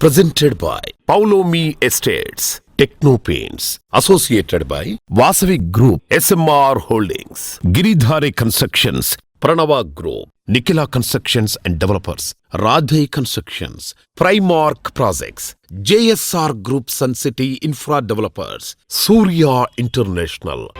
presented by Paulomi Estates, Techno Paints, associated by Vasavi Group, SMR Holdings, Giridhare Constructions, Pranava Group, Nikila Constructions and Developers, Radhe Constructions, Primark Projects, JSR Group Sun City Infra Developers, Surya International.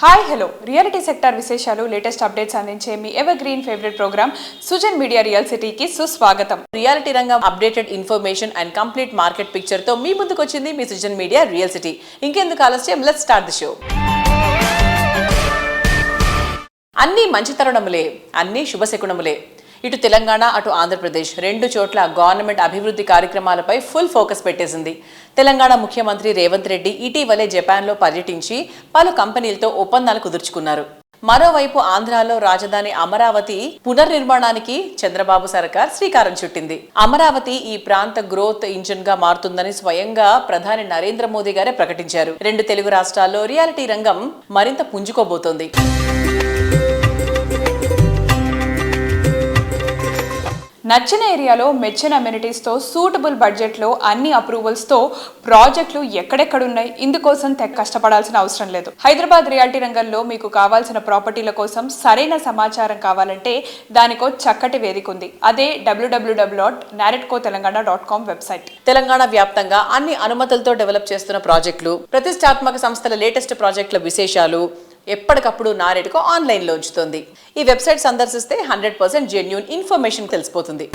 Hi hello reality sector విశేషాలు latest updates అందించే మీ evergreen favourite programme Sujan media real సిటీకి సుస్వాగతం. Reality రంగం updated information and complete market పిక్చర్తో మీ ముందుకు వచ్చింది మీ Sujan media real city ఇంకెందుకు ఆలస్యం? లెట్ స్టార్ట్ ది షో అన్నీ మంచి తరుణములే అన్నీ శుభశకునములే. ఇటు తెలంగాణ అటు ఆంధ్రప్రదేశ్. రెండు చోట్ల గవర్నమెంట్ అభివృద్ధి కార్యక్రమాలపై ఫుల్ ఫోకస్ పెట్టేసింది. తెలంగాణ ముఖ్యమంత్రి రేవంత్ రెడ్డి ఇటీవలే జపాన్లో పర్యటించి పలు కంపెనీలతో ఒప్పందాలు కుదుర్చుకున్నారు. మరోవైపు ఆంధ్రాలో రాజధాని అమరావతి పునర్నిర్మాణానికి చంద్రబాబు సర్కార్ శ్రీకారం చుట్టింది. అమరావతి ఈ ప్రాంత గ్రోత్ ఇంజిన్గా మారుతుందని స్వయంగా ప్రధాని నరేంద్ర మోదీ గారే ప్రకటించారు. రెండు తెలుగు రాష్ట్రాల్లో రియాలిటీ రంగం మరింత పుంజుకోబోతోంది. నచ్చిన ఏరియాలో మెచ్చిన అమ్యూనిటీస్తో సూటబుల్ బడ్జెట్లో అన్ని అప్రూవల్స్తో ప్రాజెక్టులు ఎక్కడెక్కడున్నాయి ఇందుకోసం తెగ కష్టపడాల్సిన అవసరం లేదు. హైదరాబాద్ రియాలిటీ రంగంలో మీకు కావాల్సిన ప్రాపర్టీల కోసం సరైన సమాచారం కావాలంటే దానికో చక్కటి వేదిక ఉంది. అదే WWW dot NAREDCO Telangana dot com website Telangana వ్యాప్తంగా అన్ని అనుమతులతో డెవలప్ చేస్తున్న ప్రాజెక్టులు ప్రతిష్టాత్మక సంస్థల లేటెస్ట్ ప్రాజెక్టుల విశేషాలు ఎప్పటికప్పుడు నారేటుకు ఆన్లైన్లో ఉంచుతుంది. ఈ వెబ్సైట్ సందర్శిస్తే హండ్రెడ్ పర్సెంట్ జెన్యున్ ఇన్ఫర్మేషన్ తెలిసిపోతుంది.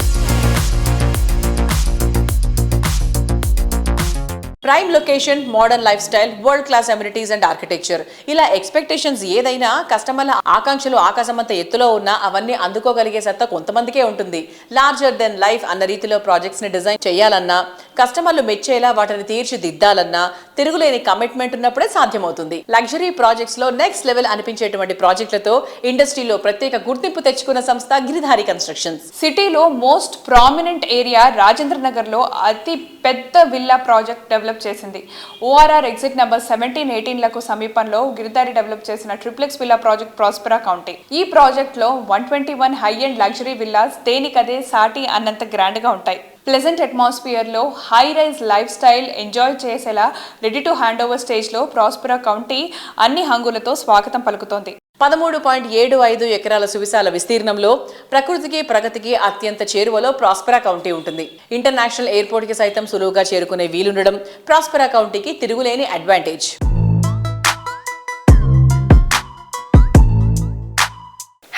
Prime location modern lifestyle world class amenities and architecture ఇలా ఎక్స్పెక్టేషన్స్ ఏదైనా కస్టమర్ల ఆకాంక్షలు ఆకాశమంత ఎత్తులో ఉన్నా అవన్నీ అందుకోగలిగే సత్తా కొంతమందికే ఉంటుంది. లార్జర్ దెన్ లైఫ్ అన్న రీతిలో ప్రాజెక్ట్స్ని డిజైన్ చేయాలన్నా కస్టమర్లు మెచ్చేలా వాటిని తీర్చిదిద్దాలన్నా తిరుగులేని కమిట్మెంట్ ఉన్నప్పుడే సాధ్యమవుతుంది. లగ్జరీ ప్రాజెక్ట్స్లో నెక్స్ట్ లెవెల్ అనిపించేటువంటి ప్రాజెక్టులతో ఇండస్ట్రీలో ప్రత్యేక గుర్తింపు తెచ్చుకున్న సంస్థ గిరిధారి కన్స్ట్రక్షన్స్ సిటీలో మోస్ట్ ప్రామినెంట్ ఏరియా రాజేంద్ర నగర్లో అతి పెద్ద విల్లా ప్రాజెక్ట్ డెవలప్ చేసింది. ఓఆర్ఆర్ ఎగ్జిట్ నెంబర్ సెవెంటీన్ ఎయిటీన్లకు సమీపంలో గిరిదారి డెవలప్ చేసిన triplex villa project Prospera county. ఈ ప్రాజెక్ట్లో one twenty one high and luxury villas దేనికదే సాటి అన్నంత గ్రాండ్గా ఉంటాయి. ప్లెజెంట్ అట్మాస్ఫియర్లో high rise life style enjoy చేసేలా రెడీ టు హ్యాండ్ ఓవర్ స్టేజ్లో ప్రాస్పరా కౌంటీ అన్ని హంగులతో స్వాగతం పలుకుతోంది. పదమూడు పాయింట్ ఏడు ఐదు ఎకరాల సువిశాల విస్తీర్ణంలో ప్రకృతికి ప్రగతికి అత్యంత చేరువలో ప్రాస్పరా కౌంటీ ఉంటుంది. ఇంటర్నేషనల్ ఎయిర్పోర్ట్కి సైతం సులువుగా చేరుకునే వీలుండడం ప్రాస్పరా కౌంటీకి తిరుగులేని అడ్వాంటేజ్.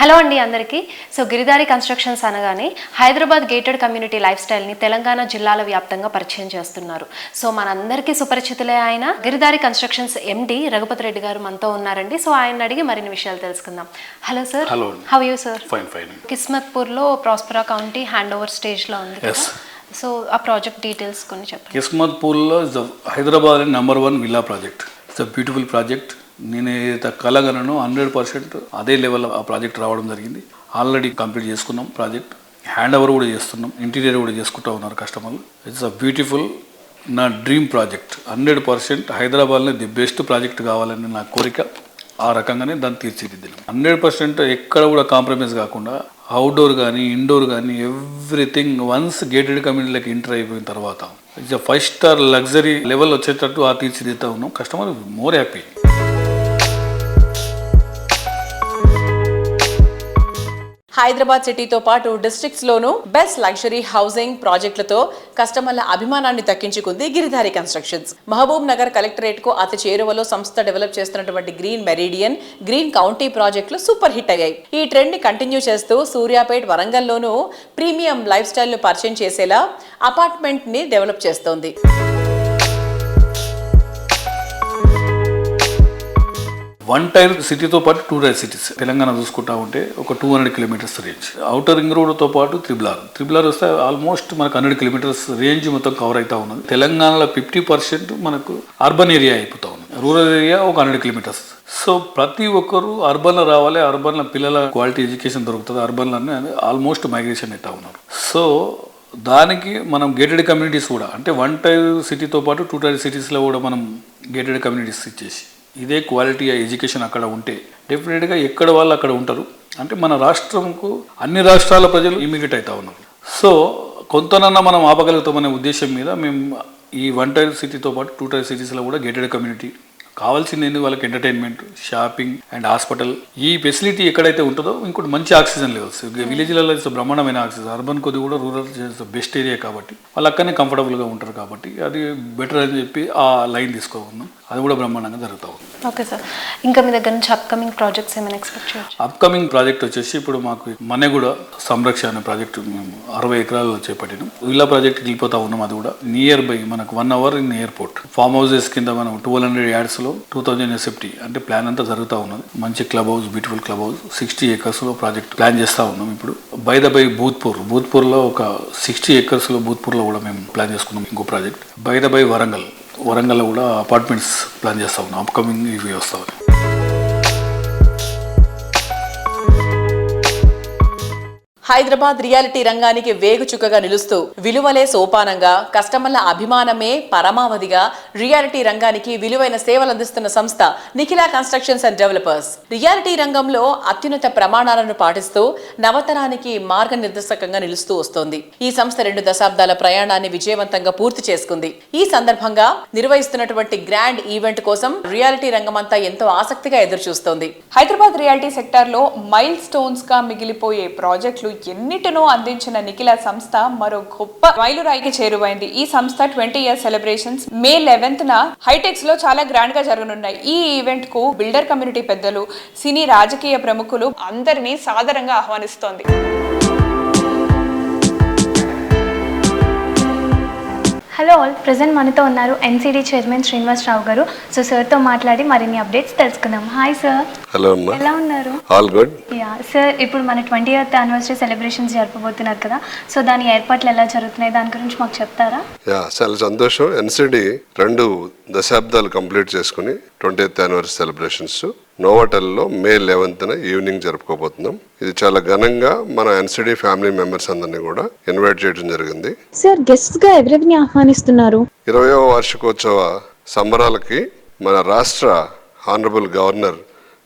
హలో అండి అందరికీ. సో గిరిదారి కన్స్ట్రక్షన్స్ అనగానే హైదరాబాద్ గేటెడ్ కమ్యూనిటీ లైఫ్ స్టైల్ని తెలంగాణ జిల్లాల వ్యాప్తంగా పరిచయం చేస్తున్నారు. సో మనందరికీ సుపరిచితులే ఆయన. గిరిదారి కన్స్ట్రక్షన్స్ ఎండి రఘుపతి రెడ్డి గారు మనతో ఉన్నారండి. సో ఆయన అడిగి మరిన్ని విషయాలు తెలుసుకుందాం. Hello sir. How you sir fine fine కిస్మత్పూర్లో Prospera county hand over స్టేజ్లో ఉంది. సో ఆ ప్రాజెక్ట్ డీటెయిల్స్ కొన్ని చెప్పండి. కిస్మత్ పూల్లో is the Hyderabad number one villa project. It's a beautiful project. నేను ఏదైతే కలగనను హండ్రెడ్ పర్సెంట్ అదే లెవెల్ ఆ ప్రాజెక్ట్ రావడం జరిగింది. ఆల్రెడీ కంప్లీట్ చేసుకున్నాం ప్రాజెక్ట్. హ్యాండ్ ఓవర్ కూడా చేస్తున్నాం. ఇంటీరియర్ కూడా చేసుకుంటూ ఉన్నారు కస్టమర్లు. ఇట్స్ అ బ్యూటిఫుల్ నా డ్రీమ్ ప్రాజెక్ట్. హండ్రెడ్ పర్సెంట్ హైదరాబాద్లో ది బెస్ట్ ప్రాజెక్ట్ కావాలని నా కోరిక. ఆ రకంగానే దాన్ని తీర్చిదిద్దాం. హండ్రెడ్ పర్సెంట్ ఎక్కడ కూడా కాంప్రమైజ్ కాకుండా అవుట్డోర్ కానీ ఇండోర్ కానీ ఎవ్రీథింగ్ వన్స్ గేటెడ్ కమ్యూనిటీలకు ఎంటర్ అయిపోయిన తర్వాత it's five star luxury level వచ్చేటట్టు ఆ తీర్చిదిద్దుతా ఉన్నాం. కస్టమర్ మోర్ హ్యాపీ హైదరాబాద్ సిటీతో పాటు డిస్ట్రిక్ట్స్లోనూ బెస్ట్ లగ్జరీ హౌసింగ్ ప్రాజెక్టులతో కస్టమర్ల అభిమానాన్ని దక్కించుకుంది గిరిధారి కన్స్ట్రక్షన్స్. మహబూబ్ నగర్ కలెక్టరేట్కు అతి చేరువలో సంస్థ డెవలప్ చేస్తున్నటువంటి గ్రీన్ మెరీడియన్ గ్రీన్ కౌంటీ ప్రాజెక్టులు సూపర్ హిట్ అయ్యాయి. ఈ ట్రెండ్ని కంటిన్యూ చేస్తూ సూర్యాపేట్ వరంగల్లోనూ ప్రీమియం లైఫ్ స్టైల్ను పరిచయం చేసేలా అపార్ట్మెంట్ని డెవలప్ చేస్తోంది. వన్ టైర్ సిటీతో పాటు టూ టైర్ సిటీస్ తెలంగాణ చూసుకుంటా ఉంటే ఒక two hundred kilometres range outer ring రోడ్తో పాటు త్రిబుల్ త్రిబులార్ ఆర్ వస్తే ఆల్మోస్ట్ మనకు హండ్రెడ్ కిలోమీటర్స్ రేంజ్ మొత్తం కవర్ అవుతా ఉన్నది. తెలంగాణలో ఫిఫ్టీ పర్సెంట్ మనకు అర్బన్ ఏరియా అయిపోతా ఉంది రూరల్ ఏరియా ఒక హండ్రెడ్ కిలోమీటర్స్ సో ప్రతి ఒక్కరు అర్బన్లో రావాలి అర్బన్లో పిల్లల క్వాలిటీ ఎడ్యుకేషన్ దొరుకుతుంది అర్బన్లోనే ఆల్మోస్ట్ మైగ్రేషన్ అవుతా ఉన్నారు. సో దానికి మనం గేటెడ్ కమ్యూనిటీస్ కూడా అంటే వన్ టైర్ సిటీతో పాటు టూ టైర్ సిటీస్లో కూడా మనం గేటెడ్ కమ్యూనిటీస్ ఇచ్చేసి ఇదే క్వాలిటీ ఎడ్యుకేషన్ అక్కడ ఉంటే డెఫినెట్గా ఎక్కడ వాళ్ళు అక్కడ ఉంటారు. అంటే మన రాష్ట్రంకు అన్ని రాష్ట్రాల ప్రజలు ఇమిగ్రేట్ అవుతా ఉన్నారు. సో కొంతనన్నా మనం ఆపగలుగుతామనే ఉద్దేశం మీద మేము ఈ వన్ టైర్ సిటీతో పాటు టూ టైర్ సిటీస్లో కూడా గేటెడ్ కమ్యూనిటీ కావాల్సింది ఏంది? వాళ్ళకి ఎంటర్టైన్మెంట్ షాపింగ్ అండ్ హాస్పిటల్ ఈ ఫెసిలిటీ ఎక్కడైతే ఉంటుందో ఇంకోటి మంచి ఆక్సిజన్ లెవెల్స్ విలేజ్లలో బ్రహ్మాండమైన ఆక్సిజన్ అర్బన్ కొద్ది కూడా రూరల్ బెస్ట్ ఏరియా కాబట్టి వాళ్ళు అక్కడనే కంఫర్టబుల్గా ఉంటారు కాబట్టి అది బెటర్ అని చెప్పి ఆ లైన్ తీసుకోకున్నాం అది కూడా బ్రహ్మాండంగా జరుగుతూ ఉంది. ఓకే సార్ ఇంకా మీ దగ్గర నుంచి అప్కమింగ్ ప్రాజెక్ట్స్ ఏమైనా ఎక్స్పెక్ట్ చేయొచ్చు? అప్కమింగ్ ప్రాజెక్ట్ వచ్చేసి ఇప్పుడు మాకు మನೆగూడ సంరక్షణ అనే ప్రాజెక్ట్ మేము అరవై ఎకరాలు చేపట్టినాం. విల్లా ప్రాజెక్ట్ వెళ్ళిపోతా ఉన్నాం అది కూడా. నియర్ బై మనకు one hour in airport farm houses కింద మనం ట్వెల్వ్ హండ్రెడ్ యాడ్స్లో టూ థౌజండ్ ఎస్ఎఫ్టీ అంటే ప్లాన్ అంతా జరుగుతూ ఉన్నది. మంచి club house beautiful club house sixty ఏకర్స్లో project plan చేస్తా ఉన్నాం ఇప్పుడు. బై ద బై భూత్పూర్ భూత్పూర్లో ఒక సిక్స్టీ ఏకర్స్లో భూత్పూర్లో కూడా మేము ప్లాన్ చేసుకున్నాం ఇంకో project by the by Warangal వరంగల్లో కూడా అపార్ట్మెంట్స్ ప్లాన్ చేస్తా ఉన్నాం. అప్కమింగ్ ఇవి వస్తాయి హైదరాబాద్ రియాలిటీ రంగానికి వేగుచుక్కగా నిలుస్తూ విలువలే సోపానంగా కస్టమర్ల అభిమానమే పరమావధిగా రియాలిటీ రంగానికి విలువైన సేవలు అందిస్తున్న సంస్థ Nikhila constructions and developers. Reality రంగంలో అత్యున్నత ప్రమాణాలను పాటిస్తూ నవతరానికి మార్గనిర్దేశకంగా నిలుస్తూ వస్తోంది. ఈ సంస్థ రెండు దశాబ్దాల ప్రయాణాన్ని విజయవంతంగా పూర్తి చేసుకుంది. ఈ సందర్భంగా నిర్వహిస్తున్నటువంటి గ్రాండ్ ఈవెంట్ కోసం రియాలిటీ రంగమంతా ఎంతో ఆసక్తిగా ఎదురుచూస్తోంది. హైదరాబాద్ రియాలిటీ సెక్టార్లో మైల్ స్టోన్స్గా మిగిలిపోయే ప్రాజెక్టులు ఎన్నిటినో అందించిన నిఖిల సంస్థ మరో గొప్ప మైలురాయికి చేరువైంది. ఈ సంస్థ twenty year celebrations May eleventh న హైటెక్స్లో చాలా గ్రాండ్గా జరగనున్నాయి. ఈ ఈవెంట్కు బిల్డర్ కమ్యూనిటీ పెద్దలు సినీ రాజకీయ ప్రముఖులు అందరినీ సాదరంగా ఆహ్వానిస్తోంది. హలో ఆల్ ప్రజెంట్ మనతో ఉన్నారు ఎన్సీడీ చైర్మన్ శ్రీనివాస్ రావు గారు. సో సార్తో మాట్లాడి మరిన్ని అప్డేట్స్ తెలుసుకుందాం. హాయ్ సార్ హలో ఎలా ఉన్నారు? ఆల్ గుడ్ యా సార్ ఇప్పుడు మన ట్వంటీ ఎయిత్ యానివర్సరీ సెలబ్రేషన్స్ జరపబోతున్నారు కదా. సో దాని ఏర్పాట్లు ఎలా జరుగుతున్నాయి? దాని గురించి మాకు చెప్తారా? యా చాలా సంతోషం. ఎన్సిడి రెండు దశాబ్దాలు కంప్లీట్ చేసుకుని ట్వంటీ ఎయిత్ యానివర్సరీ సెలబ్రేషన్స్ నోవాటల్లో మే లెవెన్త్న ఈవినింగ్ జరుపుకోబోతున్నాం. ఇది చాలా ఘనంగా మన ఎన్సిడి ఫ్యామిలీ మెంబర్స్ అందరినీ కూడా ఇన్వైట్ చేయడం జరిగింది. సార్ గెస్ట్గా ఎవరెవరిని ఆహ్వానిస్తున్నారు? ఇరవయవ వార్షికోత్సవ సంబరాలకి మన రాష్ట్ర హానరబుల్ గవర్నర్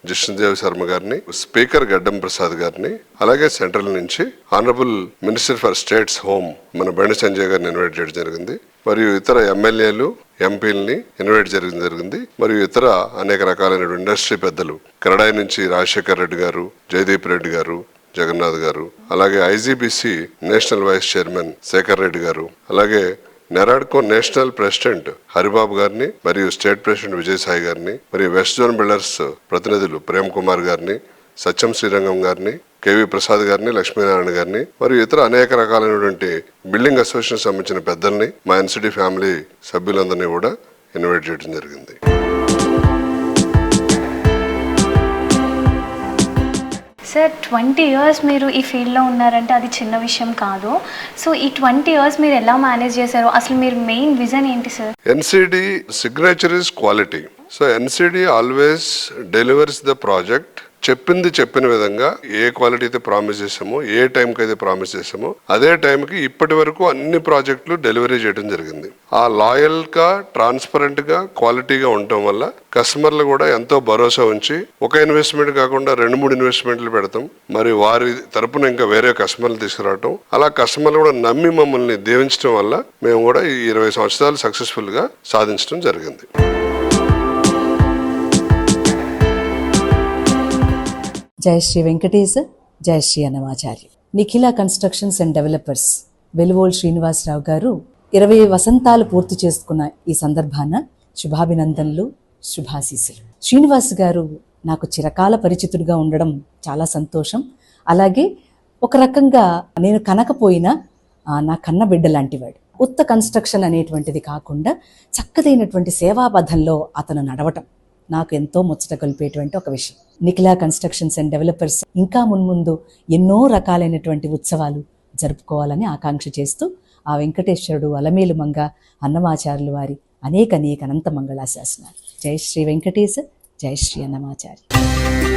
జిష్ణుదేవ్ శర్మ గారిని స్పీకర్ గడ్డం ప్రసాద్ గారిని అలాగే సెంట్రల్ నుంచి honourable minister for states home మన బండి సంజయ్ గారిని ఇన్వైట్ చేయడం జరిగింది. మరియు ఇతర ఎమ్మెల్యేలు ఎంపీలని ఇన్వైట్ చేయడం జరిగింది. మరియు ఇతర అనేక రకాలైన ఇండస్ట్రీ పెద్దలు కరడాయి నుంచి రాజశేఖర్ రెడ్డి గారు జయదీప్ రెడ్డి గారు జగన్నాథ్ గారు అలాగే IGBC national vice chairman Shekhar Reddy garu అలాగే నెరాడ్కో నేషనల్ ప్రెసిడెంట్ హరిబాబు గారిని మరియు స్టేట్ ప్రెసిడెంట్ విజయసాయి గారిని మరియు వెస్ట్ జోన్ బిల్డర్స్ ప్రతినిధులు ప్రేమ్ కుమార్ గారిని సత్యం శ్రీరంగం గారిని కేవి ప్రసాద్ గారిని లక్ష్మీనారాయణ గారిని మరియు ఇతర అనేక రకాలైనటువంటి బిల్డింగ్ అసోసియేషన్ సంబంధించిన పెద్దల్ని మా ఎన్సిటీ ఫ్యామిలీ సభ్యులందరినీ కూడా ఇన్వైట్ చేయడం జరిగింది. సార్ ట్వంటీ ఇయర్స్ మీరు ఈ ఫీల్డ్లో ఉన్నారంటే అది చిన్న విషయం కాదు. సో ఈ ట్వంటీ ఇయర్స్ మీరు ఎలా మేనేజ్ చేశారు? అసలు మీరు మెయిన్ విజన్ ఏంటి sir? NCD signature is quality. So NCD always delivers the project చెప్పింది చెప్పిన విధంగా ఏ క్వాలిటీ అయితే ప్రామిస్ చేసామో ఏ టైంకి అయితే ప్రామిస్ చేసామో అదే టైంకి ఇప్పటి వరకు అన్ని ప్రాజెక్టులు డెలివరీ చేయడం జరిగింది. ఆ లాయల్గా ట్రాన్స్పరెంట్గా క్వాలిటీగా ఉండటం వల్ల కస్టమర్లు కూడా ఎంతో భరోసా ఉంచి ఒక ఇన్వెస్ట్మెంట్ కాకుండా రెండు మూడు ఇన్వెస్ట్మెంట్లు పెడతాం. మరి వారి తరపున ఇంకా వేరే కస్టమర్లు తీసుకురావటం. అలా కస్టమర్లు కూడా నమ్మి మమ్మల్ని దీవించడం వల్ల మేము కూడా ఈ ఇరవై సంవత్సరాలు సక్సెస్ఫుల్గా సాధించడం జరిగింది. జయ Sri Venkatesa Jaya Sri Annamacharya. Nikhila constructions and developers Veluvol Srinivasarao garu ఇరవై వసంతాలు పూర్తి చేసుకున్న ఈ సందర్భాన శుభాభినందనలు శుభాశీసులు శ్రీనివాస్ గారు నాకు చిరకాల పరిచితుడిగా ఉండడం చాలా సంతోషం. అలాగే ఒక రకంగా నేను కనకపోయినా నా కన్న బిడ్డ లాంటివాడు. ఉత్త కన్స్ట్రక్షన్ అనేటువంటిది కాకుండా చక్కదైనటువంటి సేవాబద్ధంలో అతను నడవటం. నాకు ఎంతో ముచ్చట కలిపేటువంటి ఒక విషయం. నిఖిలా కన్స్ట్రక్షన్స్ అండ్ డెవలపర్స్ ఇంకా మున్ముందు ఎన్నో రకాలైనటువంటి ఉత్సవాలు జరుపుకోవాలని ఆకాంక్ష చేస్తూ ఆ వెంకటేశ్వరుడు అలమేలు మంగ అన్నమాచార్యులు వారి అనేక అనేక అనంత మంగళాశాసనాలు. జై శ్రీ వెంకటేశ జై శ్రీ అన్నమాచార్య.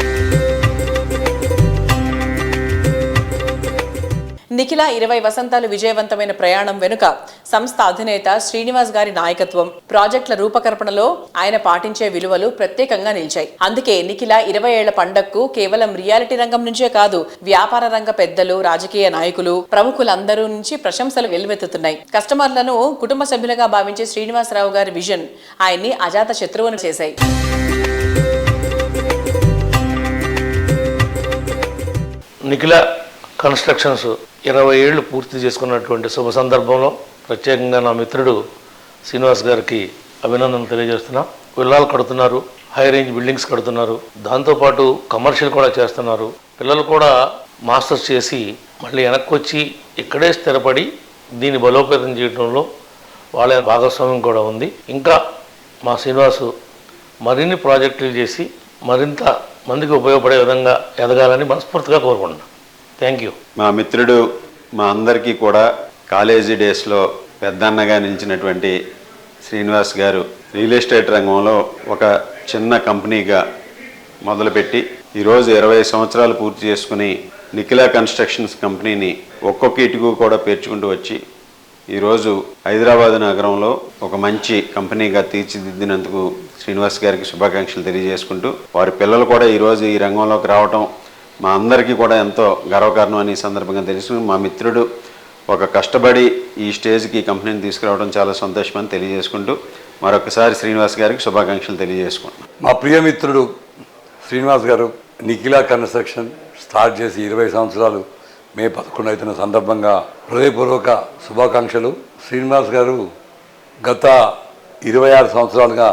నిఖిల ఇరవై వసంతాలు విజయవంతమైన ప్రయాణం వెనుక సంస్థ అధినేత శ్రీనివాస్ గారి నాయకత్వం. ప్రాజెక్టుల రూపకల్పనలో ఆయన పాటించే విలువలు ప్రత్యేకంగా నిలిచాయి. అందుకే నిఖిల ఇరవై ఏళ్ళ పండగకు కేవలం రియాలిటీ రంగం నుంచే కాదు వ్యాపార రంగ పెద్దలు రాజకీయ నాయకులు ప్రముఖులందరూ నుంచి ప్రశంసలు వెల్లువెత్తుతున్నాయి. కస్టమర్లను కుటుంబ సభ్యులుగా భావించే శ్రీనివాసరావు గారి విజన్ ఆయన్ని అజాత శత్రువును చేశాయి. నిఖిల కన్స్ట్రక్షన్స్ ఇరవై ఏళ్ళు పూర్తి చేసుకున్నటువంటి శుభ సందర్భంలో ప్రత్యేకంగా నా మిత్రుడు శ్రీనివాస్ గారికి అభినందనలు తెలియజేస్తున్నా. విల్లాలు కడుతున్నారు హై రేంజ్ బిల్డింగ్స్ కడుతున్నారు దాంతోపాటు కమర్షియల్ కూడా చేస్తున్నారు. పిల్లలు కూడా మాస్టర్స్ చేసి మళ్ళీ వెనక్కి వచ్చి ఇక్కడే స్థిరపడి దీన్ని బలోపేతం చేయడంలో వాళ్ళ భాగస్వామ్యం కూడా ఉంది. ఇంకా మా శ్రీనివాసు మరిన్ని ప్రాజెక్టులు చేసి మరింత మందికి ఉపయోగపడే విధంగా ఎదగాలని మనస్ఫూర్తిగా కోరుకుంటున్నాను థ్యాంక్ యూ మా మిత్రుడు మా అందరికీ కూడా కాలేజీ డేస్లో పెద్దన్నగా నిలిచినటువంటి శ్రీనివాస్ గారు రియల్ ఎస్టేట్ రంగంలో ఒక చిన్న కంపెనీగా మొదలుపెట్టి ఈరోజు ఇరవై సంవత్సరాలు పూర్తి చేసుకుని నిఖిలా కన్స్ట్రక్షన్స్ కంపెనీని ఒక్కొక్క ఇటుకు కూడా పేర్చుకుంటూ వచ్చి ఈరోజు హైదరాబాద్ నగరంలో ఒక మంచి కంపెనీగా తీర్చిదిద్దినందుకు శ్రీనివాస్ గారికి శుభాకాంక్షలు తెలియజేసుకుంటూ వారి పిల్లలు కూడా ఈరోజు ఈ రంగంలోకి రావటం మా అందరికీ కూడా ఎంతో గర్వకారణం అని ఈ సందర్భంగా తెలుసు మా మిత్రుడు ఒక కష్టపడి ఈ స్టేజ్కి ఈ కంపెనీని తీసుకురావడం చాలా సంతోషమని తెలియజేసుకుంటూ మరొకసారి శ్రీనివాస్ గారికి శుభాకాంక్షలు తెలియజేసుకుంటున్నాను మా ప్రియమిత్రుడు శ్రీనివాస్ గారు నిఖిలా కన్స్ట్రక్షన్ స్టార్ట్ చేసి ఇరవై సంవత్సరాలు మే పదకొండు అవుతున్న సందర్భంగా హృదయపూర్వక శుభాకాంక్షలు. శ్రీనివాస్ గారు గత ఇరవై ఆరు సంవత్సరాలుగా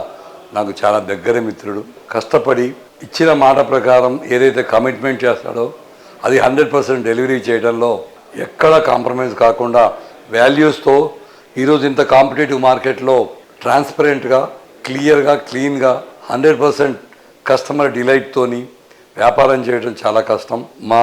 నాకు చాలా దగ్గర మిత్రుడు. కష్టపడి ఇచ్చిన మాట ప్రకారం ఏదైతే కమిట్మెంట్ చేస్తాడో అది హండ్రెడ్ పర్సెంట్ డెలివరీ చేయడంలో ఎక్కడ కాంప్రమైజ్ కాకుండా వాల్యూస్తో ఈరోజు ఇంత కాంపిటేటివ్ మార్కెట్లో ట్రాన్స్పరెంట్గా క్లియర్గా క్లీన్గా హండ్రెడ్ పర్సెంట్ కస్టమర్ డిలైట్తోని వ్యాపారం చేయడం చాలా కష్టం. మా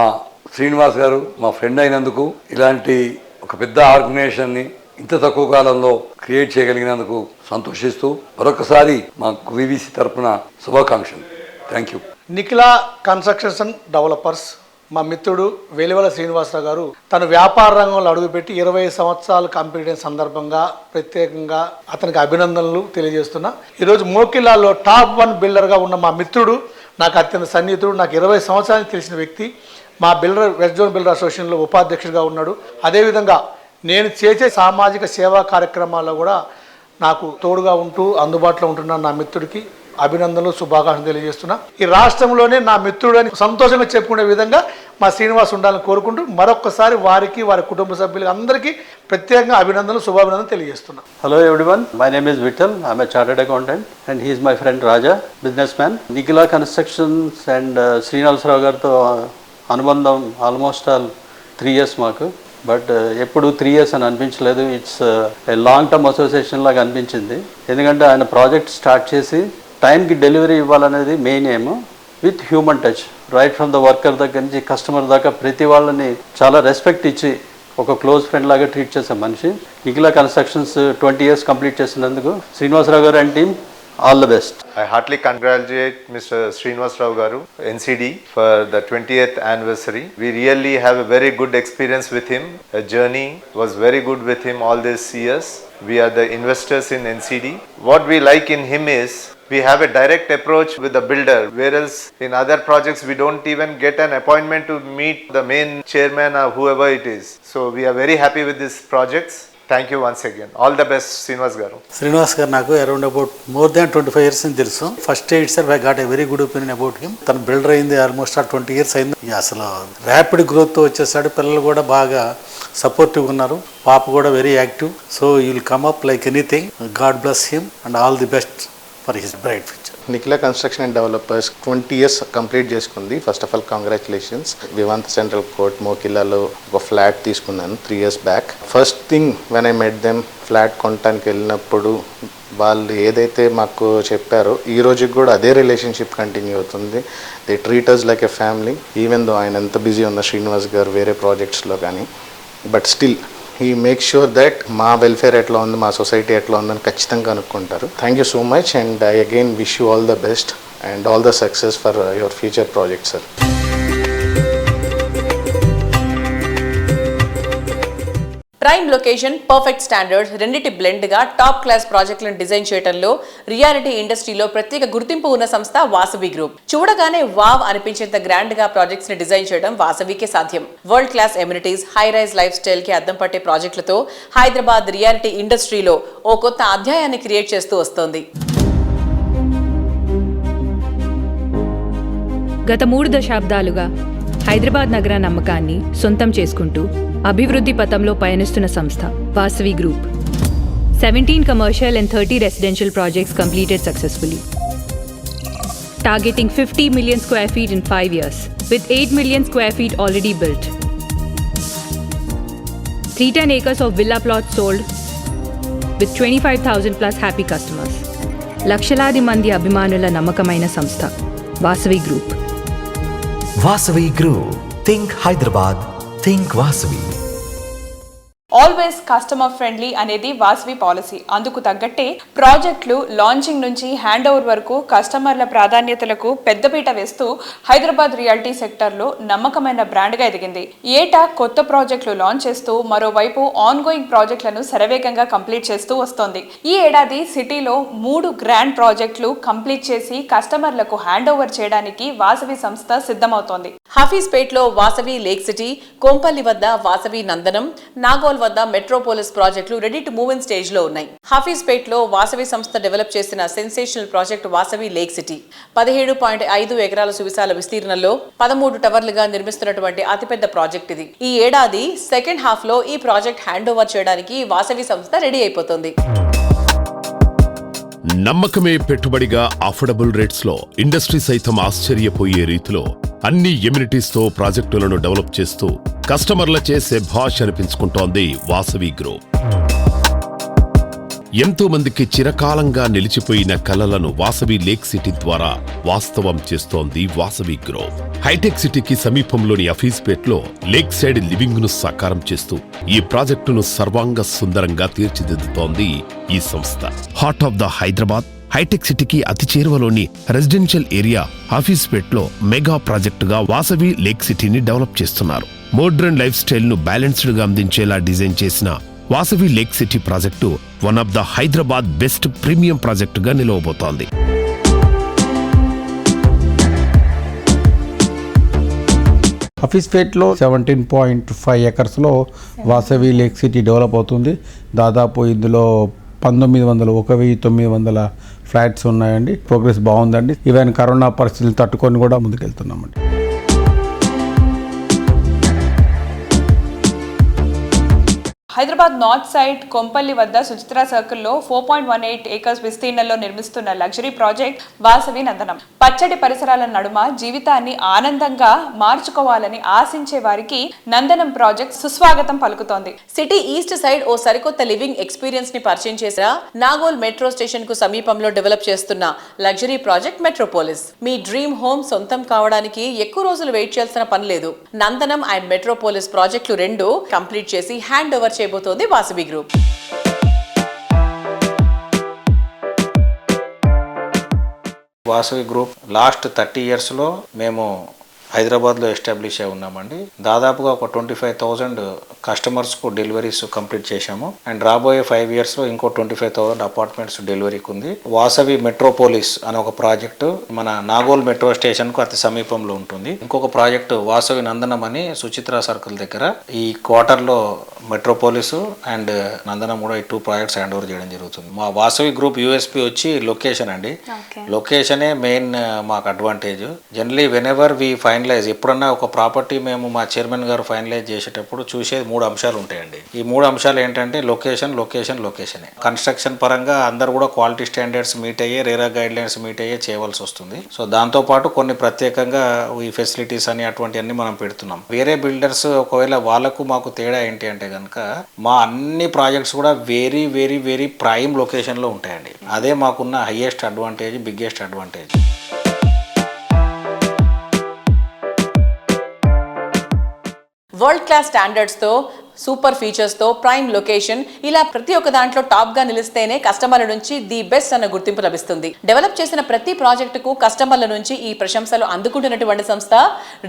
శ్రీనివాస్ గారు మా ఫ్రెండ్ అయినందుకు ఇలాంటి ఒక పెద్ద ఆర్గనైజేషన్ని ఇంత తక్కువ కాలంలో క్రియేట్ చేయగలిగినందుకు సంతోషిస్తూ మరొకసారి మా వివిసి తరఫున శుభాకాంక్షలు. Thank you Nikhila construction developers మా మిత్రుడు వెలివల శ్రీనివాసరావు గారు తను వ్యాపార రంగంలో అడుగుపెట్టి ఇరవై సంవత్సరాలు కంప్లీట్ అయిన సందర్భంగా ప్రత్యేకంగా అతనికి అభినందనలు తెలియజేస్తున్నా. ఈరోజు మోకిలాలో టాప్ వన్ బిల్డర్గా ఉన్న మా మిత్రుడు నాకు అత్యంత సన్నిహితుడు నాకు ఇరవై సంవత్సరానికి తెలిసిన వ్యక్తి మా బిల్డర్ వెస్ట్ జోన్ బిల్డర్ అసోసియేషన్లో ఉపాధ్యక్షుడిగా ఉన్నాడు. అదేవిధంగా నేను చేసే సామాజిక సేవా కార్యక్రమాల్లో కూడా నాకు తోడుగా ఉంటూ అందుబాటులో ఉంటున్న నా మిత్రుడికి. అభినందనలు శుభాకాంక్షలు తెలియజేస్తున్నా. ఈ రాష్ట్రంలోనే నా మిత్రుడని సంతోషంగా చెప్పుకునే విధంగా మా శ్రీనివాస్ ఉండాలని కోరుకుంటూ మరొకసారి వారికి వారి కుటుంబ సభ్యులకి అందరికీ ప్రత్యేకంగా అభినందనలు శుభాభినందనలు తెలియజేస్తున్నా. Hello everyone my name is Vittal I'm a chartered accountant and he is my friend Raja, businessman. Nikila Constructions and uh, గారితో uh, అనుబంధం ఆల్మోస్ట్ ఆల్ త్రీ ఇయర్స్ మాకు. బట్ ఎప్పుడు త్రీ ఇయర్స్ అని అనిపించలేదు. ఇట్స్ లాంగ్ టర్మ్ అసోసియేషన్ లాగా అనిపించింది. ఎందుకంటే ఆయన ప్రాజెక్ట్ స్టార్ట్ చేసి టైంకి డెలివరీ ఇవ్వాలనేది main aim with human touch. Right from the worker దగ్గర నుంచి కస్టమర్ దాకా ప్రతి వాళ్ళని చాలా రెస్పెక్ట్ ఇచ్చి ఒక క్లోజ్ ఫ్రెండ్ లాగా ట్రీట్ చేసే మనిషి. ఇగ్లా కన్స్ట్రక్షన్స్ ట్వంటీ ఇయర్స్ కంప్లీట్ చేసినందుకు Srinivasarao garu and team all the best I heartily congratulate mister Srinivasarao garu NCD for the twenty eighth anniversary we really have a very good experience with him journey was very good with him all this years we are the investors in NCD what we like in him is we have a direct approach with the builder whereas in other projects we don't even get an appointment to meet the main chairman or whoever it is so we are very happy with these projects thank you once again all the best Srinivas garu Srinivas garu నాకు around about more than twenty five years అని తెలుసు first it sir I got a very good opinion about him తను builder అయింది almost ఆ twenty years అయింది అసలు rapid growth వచ్చేసాడు పిల్లలు కూడా బాగా సపోర్టివ్ ఉన్నారు పాప కూడా very active so you will come up like anything God bless him and all the best for his bright future Nikhila construction and developers twenty years complete చేసుకుంది. ఫస్ట్ ఆఫ్ ఆల్ కంగ్రాచులేషన్స్ వివాంత్ central court మోకిల్లాలో ఒక flat తీసుకున్నాను three years back first thing when I met them flat కొనటానికి వెళ్ళినప్పుడు వాళ్ళు ఏదైతే మాకు చెప్పారో ఈ రోజుకి కూడా అదే రిలేషన్షిప్ కంటిన్యూ అవుతుంది. They treat us like a family even though ఆయన ఎంత బిజీ ఉన్న శ్రీనివాస్ గారు వేరే ప్రాజెక్ట్స్లో కానీ. బట్ స్టిల్ ఈ మేక్ షూర్ దట్ మా వెల్ఫేర్ ఎట్లా ఉంది మా సొసైటీ ఎట్లా ఉందని ఖచ్చితంగా కనుక్కుంటారు. Thank you so much and I again wish you all the best and all the success for your future project sir prime location perfect standards రెండింటి బ్లెండ్గా టాప్ క్లాస్ ప్రాజెక్టులను డిజైన్ చేయడంలో రియాలిటీ ఇండస్ట్రీలో ప్రత్యేక గుర్తింపు ఉన్న సంస్థ వాసవి గ్రూప్ చూడగానే వావ్ అనిపించేంత గ్రాండ్గా ప్రాజెక్ట్స్ని డిజైన్ చేయడం వాసవికే సాధ్యం. World class amenities high rise life స్టైల్కి అద్దం పట్టే ప్రాజెక్టులతో హైదరాబాద్ రియాలిటీ ఇండస్ట్రీలో ఓ కొత్త అధ్యాయాన్ని క్రియేట్ చేస్తూ వస్తోంది. గత మూడు దశాబ్దాలుగా హైదరాబాద్ నగర నమ్మకాన్ని సొంతం చేసుకుంటూ అభివృద్ధి పథంలో పయనిస్తున్న సంస్థ Vasavi group. Seventeen commercial and thirty residential projects completed successfully targeting fifty million square feet in five years with eight million square feet already built three ten acres of villa plot sold with twenty five thousand plus happy customers లక్షలాది మంది అభిమానుల నమ్మకమైన సంస్థ Vasavi group Vasavi group think Hyderabad think Vasavi. Always customer friendly అనేది Vasavi policy. అందుకు తగ్గట్టే ప్రాజెక్టులు launching నుంచి హ్యాండ్ ఓవర్ వరకు కస్టమర్ల ప్రాధాన్యతలకు పెద్దపీట వేస్తూ హైదరాబాద్ రియాలిటీ సెక్టర్లో నమ్మకమైన బ్రాండ్గా ఎదిగింది. ఏటా కొత్త ప్రాజెక్టులు లాంచ్ చేస్తూ మరోవైపు ఆన్గోయింగ్ ప్రాజెక్టులను శరవేగంగా కంప్లీట్ చేస్తూ వస్తోంది. ఈ ఏడాది సిటీలో మూడు గ్రాండ్ ప్రాజెక్టులు కంప్లీట్ చేసి కస్టమర్లకు హ్యాండ్ ఓవర్ చేయడానికి వాసవి సంస్థ సిద్ధమవుతోంది. హఫీజ్పేట్లో వాసవి లేక్ సిటీ కోంపల్లి వద్ద వాసవి నందనం నాగోల్ వద్ద మెట్రోపోలిస్ ప్రాజెక్టులు రెడీ టు మూవ్ ఇన్ స్టేజ్లో ఉన్నాయి. హఫీజ్పేట్లో వాసవి సంస్థ డెవలప్ చేసిన sensational project Vasavi lake city పదిహేడు పాయింట్ ఐదు ఎకరాల సువిశాల విస్తీర్ణంలో పదమూడు టవర్లుగా నిర్మిస్తున్నటువంటి అతిపెద్ద ప్రాజెక్ట్ ఇది. ఈ ఏడాది సెకండ్ హాఫ్లో ఈ ప్రాజెక్ట్ హ్యాండ్ ఓవర్ చేయడానికి వాసవి సంస్థ రెడీ అయిపోతుంది. నమ్మకమే పెట్టుబడిగా అఫోర్డబుల్ రేట్స్లో ఇండస్ట్రీ సైతం ఆశ్చర్యపోయే రీతిలో అన్ని ఎమ్యూనిటీస్తో ప్రాజెక్టులను డెవలప్ చేస్తూ కస్టమర్లచే భాష అనిపించుకుంటోంది వాసవి గ్రూప్ ఎంతో మందికి చిరకాలంగా నిలిచిపోయిన కలలను వాసవి లేక్ సిటీ ద్వారా వాస్తవం చేస్తోంది వాసవి గ్రోవ్. హైటెక్ సిటీకి సమీపంలోని అఫీస్పేట్లో లేక్ సైడ్ లివింగ్ను సాకారం చేస్తూ ఈ ప్రాజెక్టును సర్వాంగ సుందరంగా తీర్చిదిద్దుతోంది ఈ సంస్థ. Heart of the Hyderabad hitech సిటీకి అతి చేరువలోని రెసిడెన్షియల్ ఏరియా ఆఫీస్పేట్లో మెగా ప్రాజెక్టుగా వాసవి లేక్ సిటీని డెవలప్ చేస్తున్నారు. మోడ్రన్ లైఫ్ స్టైల్ను బ్యాలెన్స్డ్గా అందించేలా డిజైన్ చేసిన Vasavi lake city project one of the Hyderabad best premium ప్రాజెక్టుగా నిలవబోతోంది. అఫీస్పేట్లో సెవెంటీన్ పాయింట్ ఫైవ్ ఎకర్స్లో వాసవి లేక్ సిటీ డెవలప్ అవుతుంది. దాదాపు ఇందులో పంతొమ్మిది వందల ఒక వెయ్యి తొమ్మిది వందల ఫ్లాట్స్ ఉన్నాయండి. ప్రోగ్రెస్ బాగుందండి. ఈవెన్ కరోనా పరిస్థితులు తట్టుకొని కూడా ముందుకెళ్తున్నామండి. హైదరాబాద్ నార్త్ సైడ్ కొంపల్లి వద్ద సుచిత్ర సర్కిల్లో four point one eight acres విస్తీర్ణంలో నిర్మిస్తున్న లగ్జరీ ప్రాజెక్ట్ వాసవి నందనం. పచ్చడి పరిసరాల నడుమ జీవితాన్ని ఆనందంగా మార్చుకోవాలని ఆశించే వారికి నందనం ప్రాజెక్ట్ సుస్వాగతం పలుకుతోంది. సిటీ ఈస్ట్ సైడ్ ఓ సరికొత్త లివింగ్ ఎక్స్పీరియన్స్ని పరిచయం చేసిన నాగోల్ మెట్రో స్టేషన్కు సమీపంలో డెవలప్ చేస్తున్న లగ్జరీ ప్రాజెక్ట్ మెట్రోపోలిస్. మీ డ్రీమ్ హోమ్ సొంతం కావడానికి ఎక్కువ రోజులు వెయిట్ చేయాల్సిన పని లేదు. నందనం అండ్ మెట్రోపోలిస్ ప్రాజెక్టులు రెండు కంప్లీట్ చేసి హ్యాండ్ ఓవర్ చేయబోతోంది Vasavi group. Vasavi group last thirty ఇయర్స్లో మేము హైదరాబాద్లో ఎస్టాబ్లిష్ అయి ఉన్నామండి. దాదాపుగా ఒక ట్వంటీ ఫైవ్ థౌజండ్ కస్టమర్స్కు డెలివరీస్ కంప్లీట్ చేశాము. అండ్ రాబోయే ఫైవ్ ఇయర్స్లో ఇంకో ట్వంటీ ఫైవ్ థౌసండ్ అపార్ట్మెంట్స్ డెలివరీకి ఉంది. వాసవి మెట్రోపోలిస్ అనే ఒక ప్రాజెక్టు మన నాగోల్ మెట్రో స్టేషన్కు అతి సమీపంలో ఉంటుంది. ఇంకొక ప్రాజెక్టు వాసవి నందనం అని సుచిత్ర సర్కిల్ దగ్గర. ఈ క్వార్టర్లో మెట్రోపోలిస్ అండ్ నందనం కూడా ఈ టూ ప్రాజెక్ట్స్ హ్యాండ్ ఓవర్ చేయడం జరుగుతుంది. మా వాసవి గ్రూప్ యూఎస్పి వచ్చి లొకేషన్ అండి. లొకేషనే మెయిన్ మాకు advantage. Generally whenever we finalise ఎప్పుడన్నా ఒక ప్రాపర్టీ మేము మా చైర్మన్ గారు ఫైనలైజ్ చేసేటప్పుడు చూసేది మూడు అంశాలు ఉంటాయండి. ఈ మూడు అంశాలు ఏంటంటే లొకేషన్ లొకేషన్ లొకేషనే కన్స్ట్రక్షన్ పరంగా అందరు కూడా క్వాలిటీ స్టాండర్డ్స్ మీట్ అయ్యే రేరా గైడ్ లైన్స్ మీట్ అయ్యే చేయవలసి వస్తుంది. సో దాంతోపాటు కొన్ని ప్రత్యేకంగా ఈ ఫెసిలిటీస్ అని అటువంటివన్నీ మనం పెడుతున్నాం. వేరే బిల్డర్స్ ఒకవేళ వాళ్ళకు మాకు తేడా ఏంటి అంటే కనుక మా అన్ని ప్రాజెక్ట్స్ కూడా వెరీ వెరీ వెరీ ప్రైమ్ లొకేషన్లో ఉంటాయండి. అదే మాకున్న highest advantage biggest advantage world class స్టాండర్డ్స్తో super ఫీచర్స్తో ప్రైమ్ లొకేషన్ ఇలా ప్రతి ఒక్క దాంట్లో టాప్గా నిలిస్తేనే కస్టమర్ల నుంచి ది బెస్ట్ అన్న గుర్తింపు లభిస్తుంది. డెవలప్ చేసిన ప్రతి ప్రాజెక్టుకు కస్టమర్ల నుంచి ఈ ప్రశంసలు అందుకుంటున్నటువంటి సంస్థ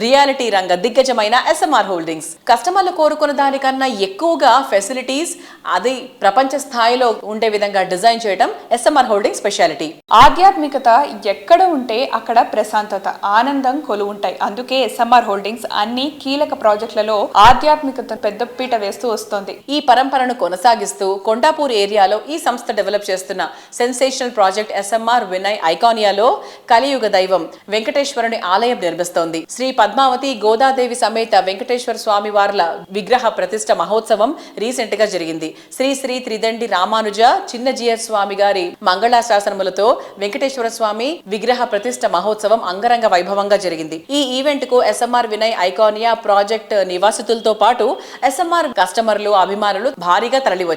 రియాలిటీ రంగ దిగ్గజమైన ఎస్ఎంఆర్ హోల్డింగ్స్ కస్టమర్లు కోరుకున్న దానికన్నా ఎక్కువగా ఫెసిలిటీస్ అది ప్రపంచ స్థాయిలో ఉండే విధంగా డిజైన్ చేయడం ఎస్ఎంఆర్ హోల్డింగ్ స్పెషాలిటీ ఆధ్యాత్మికత ఎక్కడ ఉంటే అక్కడ ప్రశాంతత ఆనందం కొలు ఉంటాయి అందుకే ఎస్ఎంఆర్ హోల్డింగ్స్ అన్ని కీలక ప్రాజెక్టులలో ఆధ్యాత్మికత పెద్దపీట వేస్తూ వస్తోంది. ఈ పరంపరను కొనసాగిస్తూ కొండాపూర్ ఏరియాలో ఈ సంస్థ డెవలప్ చేస్తున్న సెన్సేషనల్ ప్రాజెక్ట్ ఎస్ఎంఆర్ వినయ్ ఐకానియాలో కలియుగ దైవం వెంకటేశ్వరుని ఆలయం నిర్మిస్తోంది. శ్రీ పద్మావతి గోదాదేవి సమేత వెంకటేశ్వర స్వామి వార్ల విగ్రహ ప్రతిష్ట మహోత్సవం రీసెంట్గా జరిగింది. శ్రీ శ్రీ త్రిదండి రామానుజ చిన్నజీయర్ స్వామి గారి మంగళాశాసనములతో వెంకటేశ్వర స్వామి విగ్రహ ప్రతిష్ట మహోత్సవం అంగరంగ వైభవంగా జరిగింది. ఈ ఈవెంట్కు ఎస్ఎంఆర్ వినయ్ ఐకానియా ప్రాజెక్ట్ నివాసితులతో పాటు ఎస్ఎంఆర్ కస్టమర్లు అభిమానులు భారీగా తరలి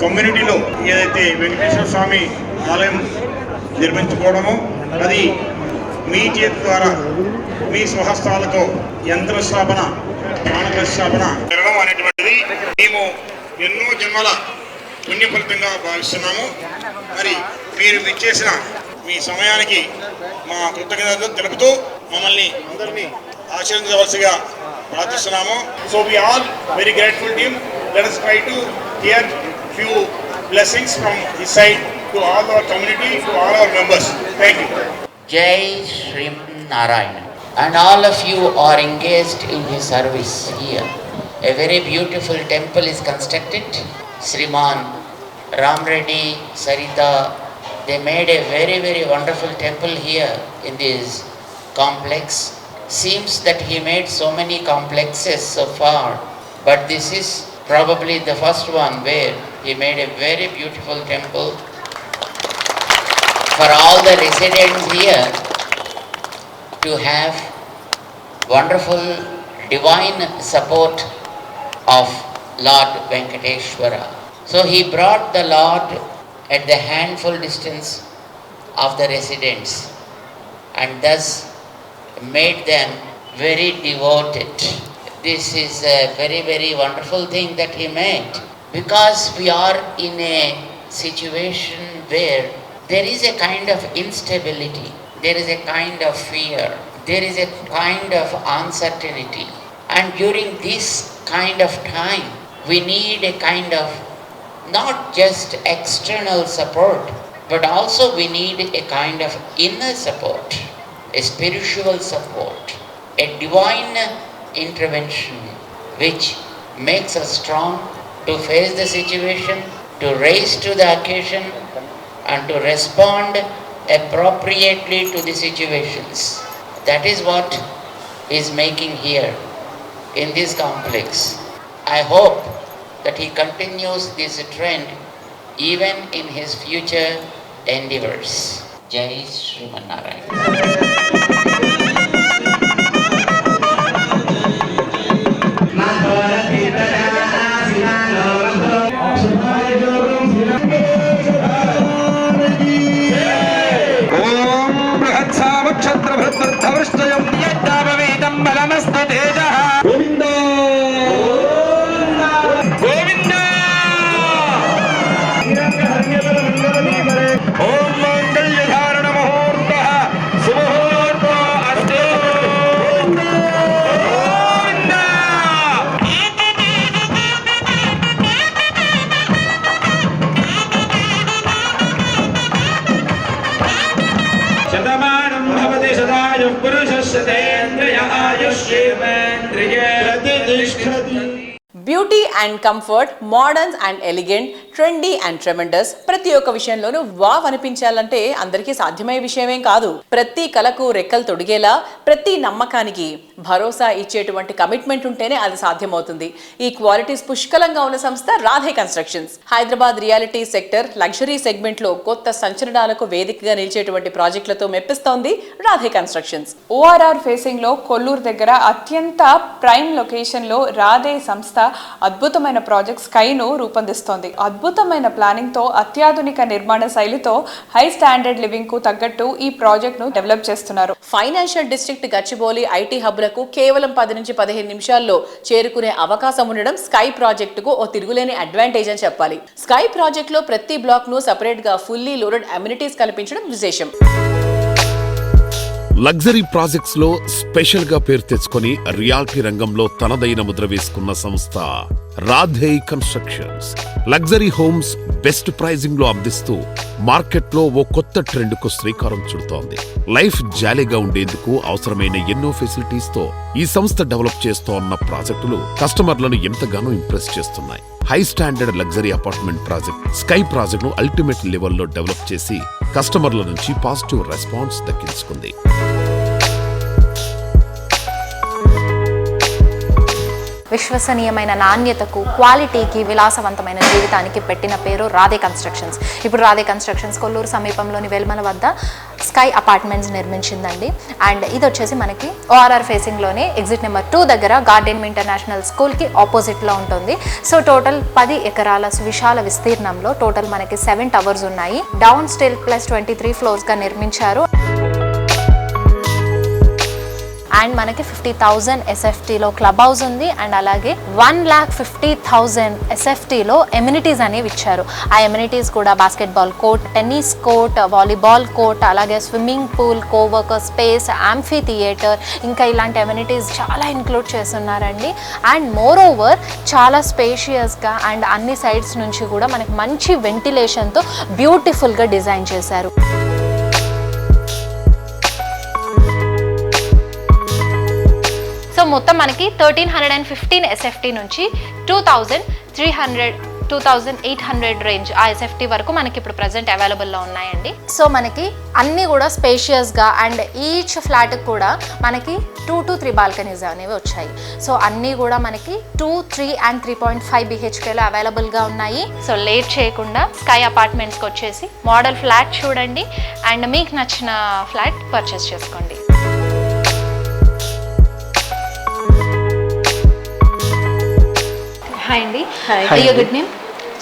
కమ్యూనిటీలో ఏదైతే వెంకటేశ్వర స్వామి ఆలయం నిర్మించుకోవడమో అది మీ చేతి ద్వారా మీ స్వహస్తాలతో యంత్ర స్థాపన ప్రాణ స్థాపన జరగడం అనేటువంటిది మేము ఎన్నో జన్మల పుణ్యఫలితంగా భావిస్తున్నాము. మరి మీరు ఇచ్చేసిన మీ సమయానికి మా కృతజ్ఞతలు తెలుపుతూ మమ్మల్ని అందరినీ ఆశీర్వదించవలసిగా ప్రార్థిస్తున్నాము. So we all very grateful team let us try to hear few blessings from his side to all our community to all our members thank you Jai Sri Narayana. And all of you are engaged in his service here. A very beautiful temple is constructed. Sriman Ram Reddy, Sarita, they made a very, very wonderful temple here in this complex. Seems that he made so many complexes so far, but this is probably the first one where he made a very beautiful temple for all the residents here to have wonderful divine support of Lord Venkateshwara. So he brought the Lord at the handful distance of the residents and thus made them very devoted. This is a very, very wonderful thing that he made because we are in a situation where there is a kind of instability, there is a kind of fear, there is a kind of uncertainty. And during this kind of time, we need a kind of not just external support, but also we need a kind of inner support, a spiritual support, a divine intervention which makes us strong to face the situation, to rise to the occasion, and to respond appropriately to the situations. That is what is making here in this complex. I hope that he continues this trend even in his future endeavors. Jai Sriman ఆయుష్యేంద్రియే ప్రతిష్టతి beauty and and trendy and tremendous ప్రతి ఒక్క విషయంలోనూ wow అనిపించాలంటే అందరికీ సాధ్యమయ్యే విషయమేం కాదు. ప్రతి కలకు రెక్కలు తొడిగేలా ప్రతి నమ్మకానికి భరోసా ఇచ్చేటువంటి కమిట్మెంట్ ఉంటేనే అది సాధ్యమవుతుంది. ఈ క్వాలిటీస్ పుష్కలంగా ఉన్న సంస్థ Radhe constructions Hyderabad reality sector luxury సెగ్మెంట్లో కొత్త సంచలనాలకు వేదికగా నిలిచేటువంటి ప్రాజెక్టులతో మెప్పిస్తోంది రాధే కన్స్ట్రక్షన్స్ ఓఆర్ఆర్ ఫేసింగ్లో కొల్లూరు దగ్గర అత్యంత ప్రైమ్ లొకేషన్లో రాధే సంస్థ అద్భుతమైన ప్రాజెక్ట్ స్కైను రూపొందిస్తోంది. అద్భుతమైన ప్లానింగ్తో అత్యాధునిక నిర్మాణ శైలితో హై స్టాండర్డ్ లివింగ్కు తగ్గట్టు ఈ ప్రాజెక్ట్ను డెవలప్ చేస్తున్నారు. ఫైనాన్షియల్ డిస్ట్రిక్ట్ గచ్చిబౌలి ఐటీ హబ్లకు కేవలం పది నుంచి పదిహేను నిమిషాల్లో చేరుకునే అవకాశం ఉండడం స్కై ప్రాజెక్టుకు ఓ తిరుగులేని అడ్వాంటేజ్ అని చెప్పాలి. స్కై ప్రాజెక్ట్లో ప్రతి బ్లాక్ను సెపరేట్గా ఫుల్లీ లోడెడ్ అమ్యూనిటీస్ కల్పించడం విశేషం. లగ్జరీ ప్రాజెక్ట్స్లో స్పెషల్గా పేరు తెచ్చుకొని రియాలిటీ రంగంలో తనదైన ముద్ర వేసుకున్న సంస్థ Radhe constructions. Luxury homes best ప్రైజింగ్లో అందిస్తూ మార్కెట్లో ఓ కొత్త ట్రెండ్కు శ్రీకారం చుడుతోంది. లైఫ్ జాలీగా ఉండేందుకు అవసరమైన ఎన్నో ఫెసిలిటీస్తో ఈ సంస్థ డెవలప్ చేస్తోన్న ప్రాజెక్టులు కస్టమర్లను ఎంతగానో ఇంప్రెస్ చేస్తున్నాయి. High standard luxury apartment project sky ప్రాజెక్ట్ను అల్టిమేట్ లెవెల్లో డెవలప్ చేసి కస్టమర్ల నుంచి పాజిటివ్ రెస్పాన్స్ దక్కించుకుంది. విశ్వసనీయమైన నాణ్యతకు క్వాలిటీకి విలాసవంతమైన జీవితానికి పెట్టిన పేరు రాధే కన్స్ట్రక్షన్స్. ఇప్పుడు రాధే కన్స్ట్రక్షన్స్ కొల్లూరు సమీపంలోని వెల్మల వద్ద స్కై అపార్ట్మెంట్స్ నిర్మించిందండి. అండ్ ఇది వచ్చేసి మనకి ఓఆర్ఆర్ ఫేసింగ్లోనే ఎగ్జిట్ నెంబర్ టూ దగ్గర గార్డెన్ ఇంటర్నేషనల్ స్కూల్కి ఆపోజిట్లో ఉంటుంది. సో టోటల్ పది ఎకరాల విశాల విస్తీర్ణంలో టోటల్ మనకి సెవెన్ టవర్స్ ఉన్నాయి. Down stilt plus twenty three ఫ్లోర్స్గా నిర్మించారు. అండ్ మనకి ఫిఫ్టీ థౌజండ్ ఎస్ఎఫ్టీలో క్లబ్ హౌస్ ఉంది. అండ్ అలాగే వన్ ల్యాక్ ఫిఫ్టీ థౌజండ్ ఎస్ఎఫ్టీలో ఎమ్యూనిటీస్ అనేవి ఇచ్చారు. ఆ ఎమ్యూనిటీస్ కూడా basketball court tennis court volleyball court అలాగే swimming pool coworker space amphitheatre ఇంకా ఇలాంటి ఎమ్యూనిటీస్ చాలా ఇంక్లూడ్ చేస్తున్నారండి. అండ్ మోర్ ఓవర్ చాలా స్పేషియస్గా అండ్ అన్ని సైడ్స్ నుంచి కూడా మనకి మంచి వెంటిలేషన్తో బ్యూటిఫుల్గా డిజైన్ చేశారు. సో మొత్తం మనకి thirteen hundred and fifteen SFT నుంచి two thousand three hundred two thousand eight hundred range ఆ ఎస్ఎఫ్టీ వరకు మనకి ఇప్పుడు ప్రజెంట్ అవైలబుల్లో ఉన్నాయండి. సో మనకి అన్నీ కూడా స్పేషియస్గా అండ్ ఈచ్ ఫ్లాట్కి కూడా మనకి టూ టు త్రీ బాల్కనీస్ అనేవి వచ్చాయి. సో అన్నీ కూడా మనకి two three and three point five బిహెచ్కేలో అవైలబుల్గా ఉన్నాయి. సో లేట్ చేయకుండా స్కై అపార్ట్మెంట్స్కి వచ్చేసి మోడల్ ఫ్లాట్ చూడండి అండ్ మీకు నచ్చిన ఫ్లాట్ పర్చేస్ చేసుకోండి. హాయ్ అండి your good name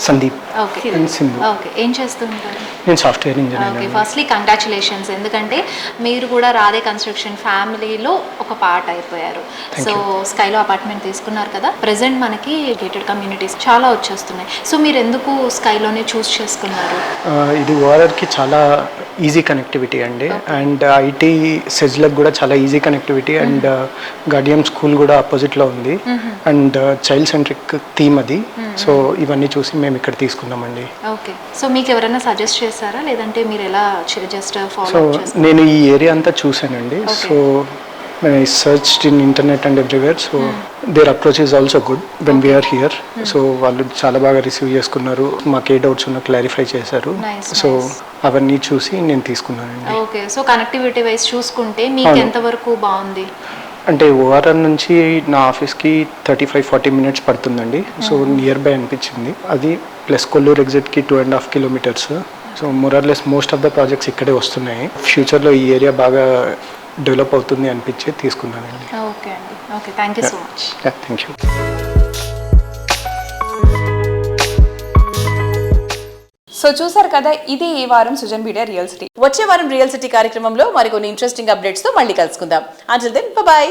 Sandeep okay and Sindhu. Okay ఏం చేస్తుంటారు? నేను software okay engineer firstly congratulations ఎందుకంటే మీరు కూడా రాధే కన్స్ట్రక్షన్ ఫ్యామిలీలో ఒక పార్ట్ అయిపోయారు. సో స్కైలో అపార్ట్మెంట్ తీసుకున్నారు కదా. ప్రజెంట్ మనకి గేటెడ్ కమ్యూనిటీస్ చాలా వచ్చేస్తున్నాయి. సో మీరు ఎందుకు స్కైలోనే చూస్ చేసుకున్నారు? ఇది ఓఆర్ఆర్కి చాలా ఈజీ కనెక్టివిటీ అండి. అండ్ ఐటీ సెజ్లకు కూడా చాలా easy connectivity and Gaudium school కూడా ఆపోజిట్లో ఉంది. Mhm. And child centric theme అది. సో ఇవన్నీ చూసి మేము ఇక్కడ తీసుకున్నామండి ఓకే. సో మీకు ఎవరైనా సజెస్ట్ చేస్తారా లేదంటే మీరు ఎలా జస్ట్ సో ఫాలో నేను ఈ ఏరియా అంతా చూశానండి. So I search in internet and everywhere so their approach is also good when we are here so వాళ్ళు చాలా బాగా రిసీవ్ చేసుకున్నారు. మాకు ఏ డౌట్స్ ఉన్నా క్లారిఫై చేశారు. Nice, సో అవన్నీ చూసి నేను తీసుకున్నానండి. ఓకే. సో కనెక్టివిటీ వైజ్ చూసుకుంటే మీకు అవును. ఎంతవరకు బాగుంది? అంటే ఓఆర్ఆర్ నుంచి నా ఆఫీస్కి థర్టీ ఫైవ్ ఫార్టీ మినిట్స్ పడుతుందండి. సో నియర్ బై అనిపించింది. అది plus Kollur ఎగ్జిట్కి two and half kilometres. So more or less most of the projects ఇక్కడే వస్తున్నాయి. ఫ్యూచర్లో ఈ ఏరియా బాగా డెవలప్ అవుతుంది అనిపించి తీసుకున్నానండి. ఓకే అండి. Okay thank you. So much. Thank you so చూసారు కదా ఇది ఈ వారం సుజన్ మీడియా రియల్ సిటీ వచ్చే వారం రియల్ సిటీ కార్యక్రమంలో మరికొన్ని ఇంట్రెస్టింగ్ అప్డేట్స్తో మళ్ళీ కలుసుకుందాం. Until then bye